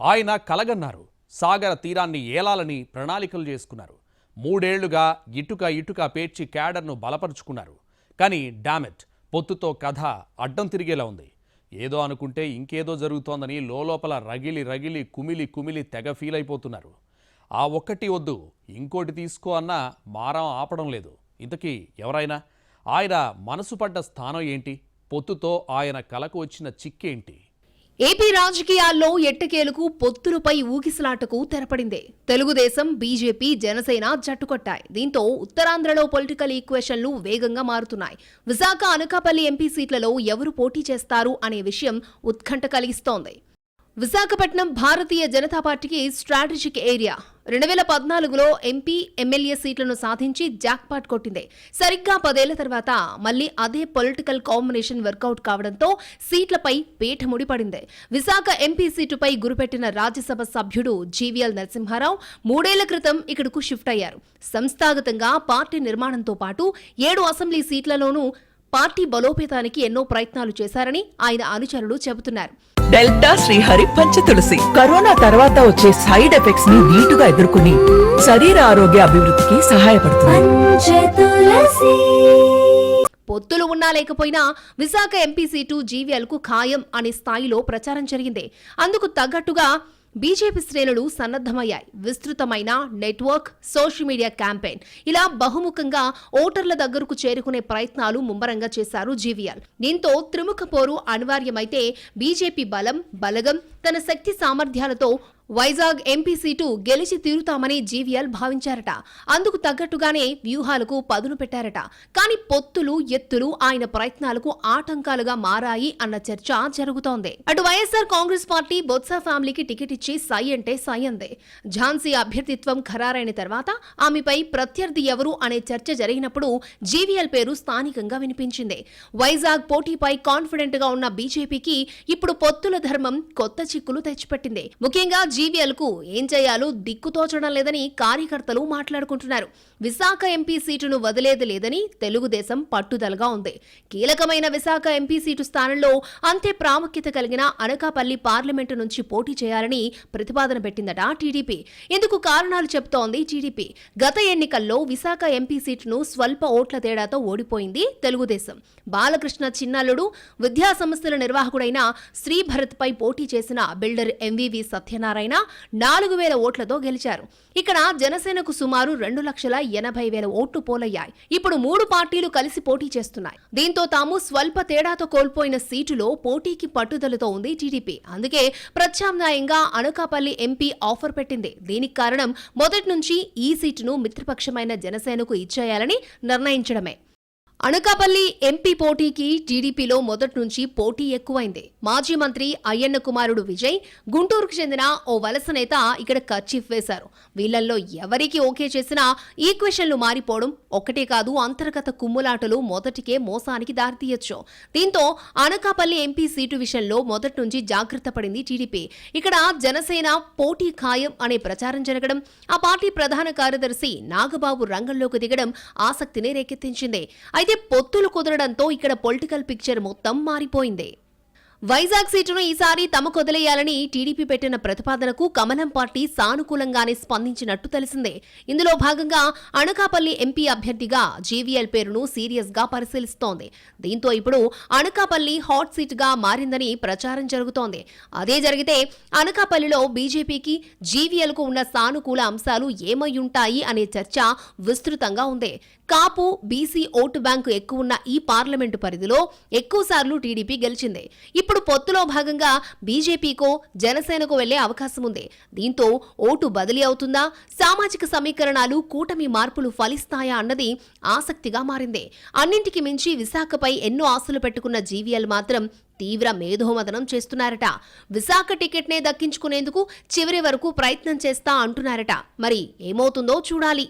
ఆయన కలగన్నారు. సాగర తీరాన్ని ఏలాలని ప్రణాళికలు చేసుకున్నారు. మూడేళ్ళుగా ఇటుక ఇటుక పేర్చి క్యాడర్ను బలపరుచుకున్నారు. కానీ డామెట్ పొత్తుతో కథ అడ్డం తిరిగేలా ఉంది. ఏదో అనుకుంటే ఇంకేదో జరుగుతోందని లోలోపల రగిలి రగిలి కుమిలి కుమిలి తెగ ఫీల్ అయిపోతున్నారు. ఆ ఒక్కటి వద్దు ఇంకోటి తీసుకో అన్నా మారం ఆపడం లేదు. ఇంతకీ ఎవరైనా ఆయన మనసు పడ్డ స్థానం ఏంటి? పొత్తుతో ఆయన కలకు వచ్చిన చిక్కేంటి? ఏపీ రాజకీయాల్లో ఎట్టకేలకు పొత్తులపై ఊగిసలాటకు తెరపడింది. తెలుగుదేశం బీజేపీ జనసేన జట్టుకొట్టాయి. దీంతో ఉత్తరాంధ్రలో పొలిటికల్ ఈక్వేషన్లు వేగంగా మారుతున్నాయి. విశాఖ అనకాపల్లి ఎంపీ సీట్లలో ఎవరు పోటీ చేస్తారు అనే విషయం ఉత్కంఠ కలిగిస్తోంది. విశాఖపట్నం భారతీయ జనతా పార్టీకి స్ట్రాటజిక్ ఏరియా రెండు వేల పద్నాలుగులో ఎంపీ ఎమ్మెల్యే సీట్లను సాధించి జాక్పాట్ కొట్టింది. సరిగ్గా పదేళ్ళ తర్వాత మళ్ళీ అదే పొలిటికల్ కాంబినేషన్ వర్కౌట్ కావడంతో సీట్లపై పీఠ ముడిపడింది. విశాఖ ఎంపీ సీటుపై గురిపెట్టిన రాజ్యసభ సభ్యుడు జీవీఎల్ నరసింహారావు మూడేళ్ళ క్రితం ఇక్కడకు షిఫ్ట్ అయ్యారు. సంస్థాగతంగా పార్టీ నిర్మాణంతో పాటు ఏడు అసెంబ్లీ సీట్లలోనూ పార్టీ బలోపేతానికి ఎన్నో ప్రయత్నాలు చేశారని ఆయన అనుచరులు చెబుతున్నారు. డెల్టా శ్రీహరి పంచ తులసి. కరోనా తర్వాత వచ్చే సైడ్ ఎఫెక్ట్స్ని నీటుగా ఎదుర్కొని శరీర ఆరోగ్య అభివృద్ధికి సహాయపడుతుంది పొత్తులు ఉన్నా లేకపోయినా విశాఖ ఎంపీ సీటు జీవీఎల్కు ఖాయం అనే స్థాయిలో ప్రచారం జరిగింది. అందుకు తగ్గట్టుగా బీజేపీ శ్రేణులు సన్నద్ధమయ్యాయి. విస్తృతమైన నెట్వర్క్ సోషల్ మీడియా క్యాంపెయిన్. ఇలా బహుముఖంగా ఓటర్ల దగ్గరకు చేరుకునే ప్రయత్నాలు ముమ్మరంగా చేశారు జీవీఎల్. దీంతో త్రిముఖ పోరు అనివార్యమైతే బీజేపీ బలం బలగం తన శక్తి సామర్థ్యాలతో వైజాగ్ ఎంపీ సీటు గెలిచి తీరుతామని జీవీఎల్ భావించారట. అందుకు తగ్గట్టుగానే వ్యూహాలకు పదును పెట్టారట. కానీ పొత్తులు ఎత్తులు ఆయన ప్రయత్నాలకు ఆటంకాలుగా మారాయి అన్న చర్చ జరుగుతోంది. అటు వైఎస్ఆర్ కాంగ్రెస్ పార్టీ బొత్స ఫ్యామిలీకి టికెట్ ఇచ్చి సై అంటే సై అందే. ఝాన్సీ అభ్యర్థిత్వం ఖరారైన తర్వాత ఆమెపై ప్రత్యర్థి ఎవరు అనే చర్చ జరిగినప్పుడు జీవీఎల్ పేరు స్థానికంగా వినిపించింది. వైజాగ్ పోటీపై కాన్ఫిడెంట్గా ఉన్న బీజేపీకి ఇప్పుడు పొత్తుల ధర్మం కొత్త చిక్కులు తెచ్చిపెట్టింది. ముఖ్యంగా జీవీఎల్కు ఏం చేయాలో దిక్కుతోచడం లేదని కార్యకర్తలు మాట్లాడుకుంటున్నారు. విశాఖ ఎంపీ సీటును వదిలేది లేదని తెలుగుదేశం పట్టుదలగా ఉంది. కీలకమైన విశాఖ ఎంపీ సీటు స్థానంలో అంతే ప్రాముఖ్యత కలిగిన అనకాపల్లి పార్లమెంటు నుంచి పోటీ చేయాలని ప్రతిపాదన పెట్టిందట టీడీపీ. ఇందుకు కారణాలు చెబుతోంది టీడీపీ. గత ఎన్నికల్లో విశాఖ ఎంపీ సీటును స్వల్ప ఓట్ల తేడాతో ఓడిపోయింది తెలుగుదేశం. బాలకృష్ణ చిన్నల్లుడు విద్యాసంస్థల నిర్వాహకుడైన శ్రీభరత్పై పోటీ చేసిన బిల్డర్ ఎంవివి సత్యనారాయణ నాలుగు వేల ఓట్లతో గెలిచారు. ఇక్కడ జనసేనకు సుమారు రెండు లక్షల ఎనభై వేల ఓట్లు పోలయ్యాయి. ఇప్పుడు మూడు పార్టీలు కలిసి పోటీ చేస్తున్నాయి. దీంతో తాము స్వల్ప తేడాతో కోల్పోయిన సీటులో పోటీకి పట్టుదలతో ఉంది టీడీపీ. అందుకే ప్రత్యామ్నాయంగా అనకాపల్లి ఎంపీ ఆఫర్ పెట్టింది. దీనికి కారణం మొదటి నుంచి ఈ సీటును మిత్రపక్షమైన జనసేనకు ఇచ్చేయాలని నిర్ణయించడమే. అనకాపల్లి ఎంపీ పోటీకి టీడీపీలో మొదటి నుంచి పోటీ ఎక్కువైంది. మాజీ మంత్రి అయ్యన్న కుమారుడు విజయ్ గుంటూరుకు చెందిన ఓ వలస నేత ఇక్కడ కర్చీఫ్ వేశారు. వీళ్ళల్లో ఎవరికి ఓకే చేసినా ఈక్వెషన్లు మారిపోవడం ఒకటే కాదు అంతర్గత కుమ్ములాటలు మొదటికే మోసానికి దారితీయొచ్చు. దీంతో అనకాపల్లి ఎంపీ సీటు విషయంలో మొదటి నుంచి జాగ్రత్త పడింది టీడీపీ. ఇక్కడ జనసేన పోటీ ఖాయం అనే ప్రచారం జరగడం ఆ పార్టీ ప్రధాన కార్యదర్శి నాగబాబు రంగంలోకి దిగడం ఆసక్తిని రేకెత్తించింది. అయితే పొత్తులు కుదరడంతో ఇక్కడ పొలిటికల్ పిక్చర్ మొత్తం మారిపోయింది. వైజాగ్ సీటును ఈసారి తమకు వదిలేయాలని టీడీపీ పెట్టిన ప్రతిపాదనకు కమలం పార్టీ సానుకూలంగానే స్పందించినట్టు తెలిసిందే. ఇందులో భాగంగా అనకాపల్లి ఎంపీ అభ్యర్థిగా జీవీఎల్ పేరును సీరియస్గా పరిశీలిస్తోంది. దీంతో ఇప్పుడు అనకాపల్లి హాట్ సీట్గా మారిందని ప్రచారం జరుగుతోంది. అదే జరిగితే అనకాపల్లిలో బీజేపీకి జీవీఎల్కు ఉన్న సానుకూల అంశాలు ఏమయ్యుంటాయి అనే చర్చ విస్తృతంగా ఉంది. కాపు బీసీ ఓటు బ్యాంకు ఎక్కువ ఉన్న ఈ పార్లమెంటు పరిధిలో ఎక్కువసార్లు టీడీపీ గెలిచింది. ఇప్పుడు పొత్తులో భాగంగా బీజేపీకో జనసేనకు వెళ్ళే అవకాశం ఉంది. దీంతో ఓటు బదిలీ అవుతుందా? సామాజిక సమీకరణాలు కూటమి మార్పులు ఫలిస్తాయా అన్నది ఆసక్తిగా మారింది. అన్నింటికి మించి విశాఖపై ఎన్నో ఆశలు పెట్టుకున్న జీవీఎల్ మాత్రం తీవ్ర మేధోమదనం చేస్తున్నారట. విశాఖ టికెట్నే దక్కించుకునేందుకు చివరి వరకు ప్రయత్నం చేస్తా అంటున్నారట. మరి ఏమవుతుందో చూడాలి.